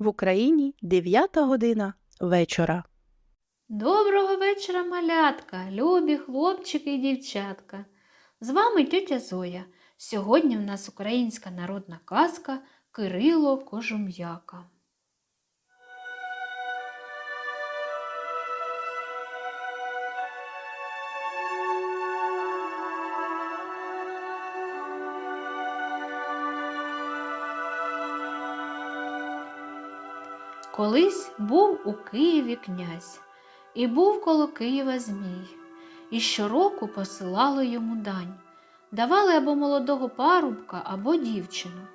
В Україні 9 година вечора. Доброго вечора, малятка, любі хлопчики і дівчатка. З вами тетя Зоя. Сьогодні в нас українська народна казка Кирило Кожум'яка. Колись був у Києві князь, і був коло Києва Змій, і щороку посилали йому дань, давали або молодого парубка, або дівчину.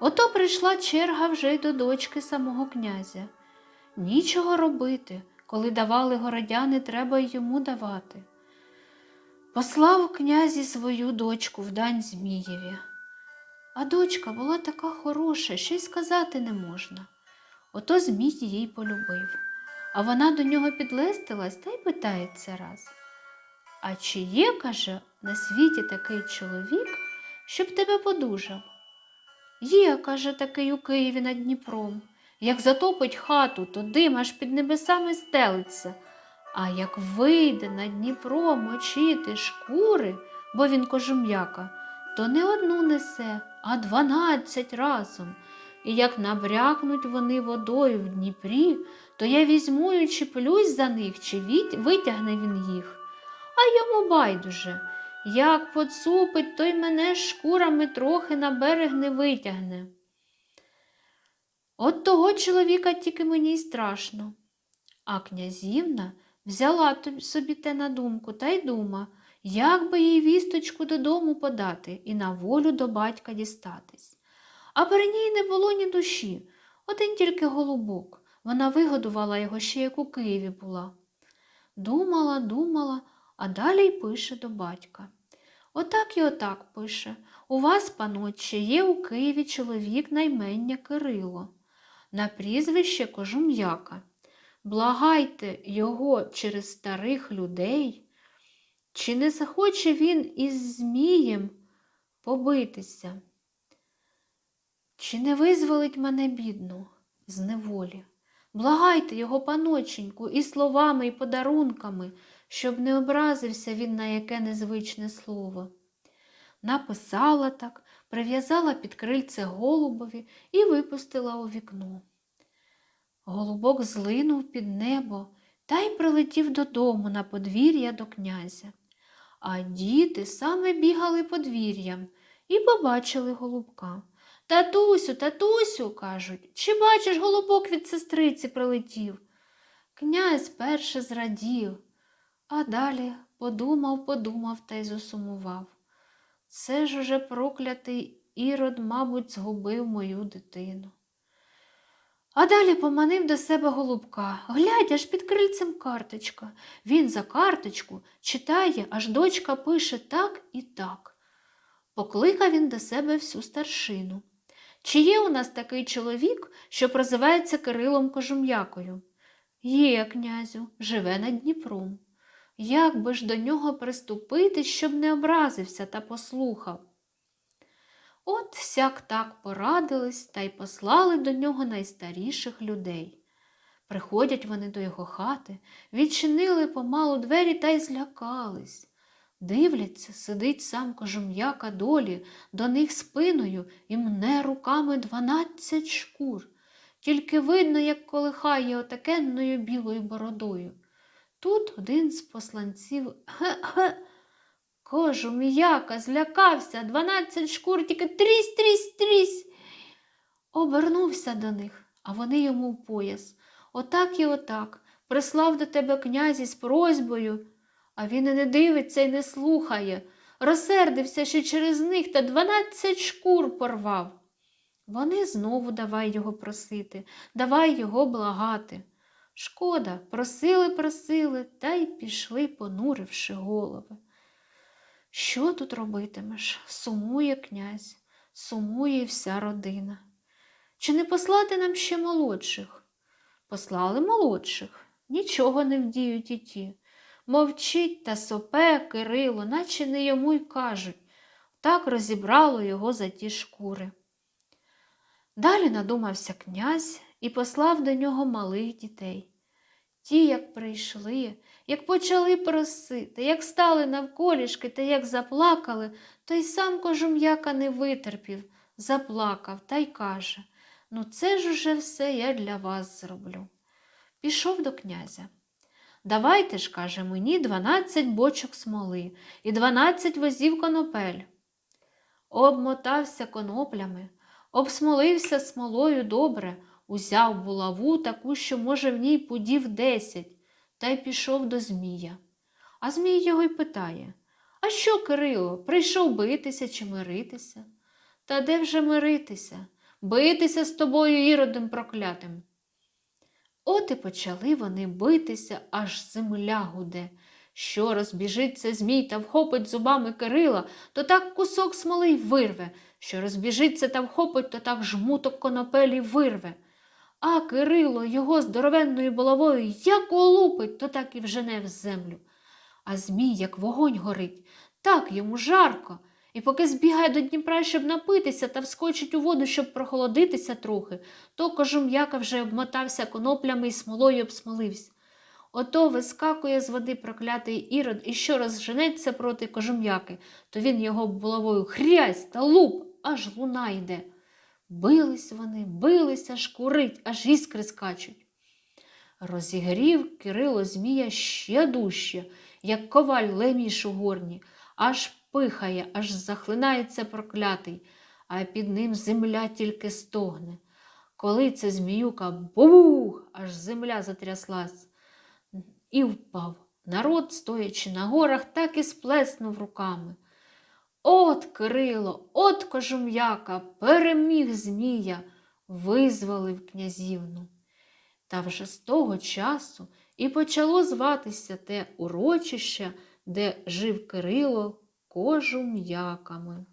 Ото прийшла черга вже й до дочки самого князя. Нічого робити, коли давали городяни, треба й йому давати. Послав князі свою дочку в дань Змієві. А дочка була така хороша, що й сказати не можна. Ото Змій її полюбив, а вона до нього підлестилась та й питається раз. А чи є, каже, на світі такий чоловік, щоб тебе подужав? Є, каже, такий у Києві над Дніпром. Як затопить хату, то дим аж під небесами стелиться. А як вийде над Дніпром мочити шкури, бо він кожум'яка, то не одну несе, а дванадцять разом. І як набрякнуть вони водою в Дніпрі, то я візьму і чіплюсь за них, чи витягне він їх. А йому байдуже, як поцупить, то й мене шкурами трохи на берег не витягне. От того чоловіка тільки мені й страшно. А князівна взяла собі те на думку та й дума, як би їй вісточку додому подати і на волю до батька дістатись. А при ній не було ні душі, один тільки голубок. Вона вигодувала його ще як у Києві була. Думала, думала, а далі й пише до батька. Отак і отак пише. У вас, панотче, є у Києві чоловік наймення Кирило, на прізвище Кожум'яка. Благайте його через старих людей, чи не захоче він із Змієм побитися? Чи не визволить мене бідну з неволі? Благайте його, паноченьку, і словами, і подарунками, щоб не образився він на яке незвичне слово. Написала так, прив'язала під крильце голубові і випустила у вікно. Голубок злинув під небо та й прилетів додому на подвір'я до князя. А діти саме бігали подвір'ям і побачили голубка. Татусю, татусю, кажуть, чи бачиш, голубок від сестриці прилетів? Князь перше зрадів, а далі подумав, подумав та й засумував. Це ж уже проклятий ірод, мабуть, згубив мою дитину. А далі поманив до себе голубка. Глядь, аж під крильцем карточка. Він за карточку читає, аж дочка пише так і так. Покликав він до себе всю старшину. Чи є у нас такий чоловік, що прозивається Кирилом Кожум'якою? Є, князю, живе над Дніпром. Як би ж до нього приступити, щоб не образився та послухав? От сяк так порадились та й послали до нього найстаріших людей. Приходять вони до його хати, відчинили помалу двері та й злякались. Дивляться, сидить сам кожум'яка долі, до них спиною і мне руками дванадцять шкур. Тільки видно, як колихає отакенною білою бородою. Тут один з посланців ге-ге. Кожум'яка злякався, дванадцять шкур, тільки трісь, трісь, трісь. Обернувся до них, а вони йому в пояс. Отак і отак. Прислав до тебе князь із просьбою. А він і не дивиться і не слухає. Розсердився ще через них та дванадцять шкур порвав. Вони знову давай його просити, давай його благати. Шкода, просили, просили, та й пішли, понуривши голови. Що тут робитимеш? Сумує князь, сумує вся родина. Чи не послати нам ще молодших? Послали молодших, нічого не вдіють і ті. Мовчить та сопе Кирило, наче не йому й кажуть. Так розібрало його за ті шкури. Далі надумався князь і послав до нього малих дітей. Ті, як прийшли, як почали просити, як стали навколішки та як заплакали, то й сам кожум'яка не витерпів, заплакав та й каже Ну, це ж уже все я для вас зроблю. Пішов до князя. Давайте ж, каже, мені дванадцять бочок смоли і дванадцять возів конопель. Обмотався коноплями, обсмолився смолою добре, узяв булаву таку, що, може, в ній пудів десять, та й пішов до Змія. А Змій його й питає А що, Кирило, прийшов битися чи миритися? Та де вже миритися? Битися з тобою іродом проклятим. От і почали вони битися, аж земля гуде. Що розбіжиться змій та вхопить зубами Кирила, то так кусок смоли й вирве, що розбіжиться та вхопить, то так жмуток конопелі вирве. А Кирило його здоровенною булавою як улупить, то так і вжене в землю. А змій, як вогонь горить, так йому жарко. І поки збігає до Дніпра, щоб напитися та вскочить у воду, щоб прохолодитися трохи, то кожум'яка вже обмотався коноплями і смолою обсмолився. Ото вискакує з води проклятий ірод і що розженеться проти кожум'яки, то він його булавою хрясь та луп, аж луна йде. Бились вони, билися, аж курить, аж іскри скачуть. Розігрів Кирило Змія ще дужче, як коваль леміш у горні, аж пихає, аж захлинається проклятий, а під ним земля тільки стогне. Коли це зміюка бубух, аж земля затряслась і впав. Народ, стоячи на горах, так і сплеснув руками. От Кирило, от кожум'яка, переміг Змія, визволив князівну. Та вже з того часу і почало зватися те урочище, де жив Кирило кожум'яками.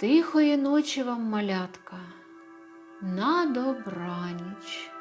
Тихої ночі вам, малятка, на добраніч.